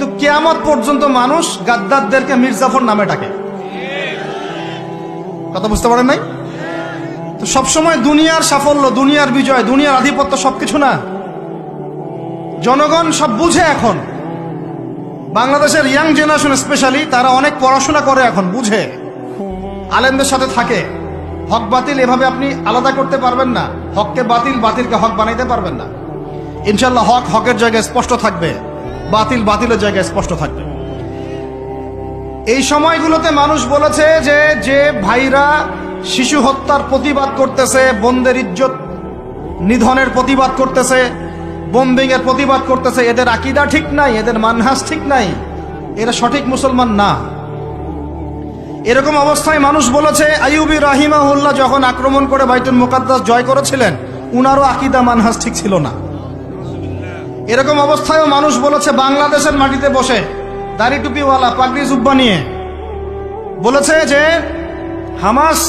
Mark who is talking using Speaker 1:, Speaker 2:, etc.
Speaker 1: কিন্তু কেয়ামত পর্যন্ত মানুষ গাদ্দারদেরকে মির্জাফর নামে ডাকে। কথা বুঝতে পারেন নাই? তো সবসময় দুনিয়ার সাফল্য, দুনিয়ার বিজয়, দুনিয়ার আধিপত্য সবকিছু না। জনগণ সব বুঝে এখন। বাংলাদেশের ইয়াং জেনারেশন স্পেশালি তারা অনেক পড়াশোনা করে এখন, বুঝে। আলেমদের সাথে থাকে। হক বাতিল এভাবে আপনি আলাদা করতে পারবেন না। হককে বাতিল, বাতিলকে হক বানাইতে পারবেন না। ইনশাল্লাহ হক হকের জায়গায় স্পষ্ট থাকবে। বাতিল বাতিলের জায়গায় স্পষ্ট থাকবে। এই সময়গুলোতে মানুষ বলেছে যে যে ভাইরা শিশু হত্যার প্রতিবাদ করতেছে, বন্দের ইজ্জত নিধনের প্রতিবাদ করতেছে বোম্বিং এর প্রতিবাদ করতেছে, এদের আকিদা ঠিক নাই, এদের মানহাস ঠিক নাই, এরা সঠিক মুসলমান না। এরকম অবস্থায় মানুষ বলেছে, আইয়ুবি রাহিমাহুল্লাহ যখন আক্রমণ করে বাইতুল মুকাদ্দাস জয় করেছিলেন, উনারও আকিদা মানহাস ঠিক ছিল না। এরকম অবস্থায়ও মানুষ বলেছে বাংলাদেশের মাটিতে বসে, দাড়ি টুপিওয়ালা, পাগড়ি জুব্বা নিয়ে। বলেছে যে, হামাস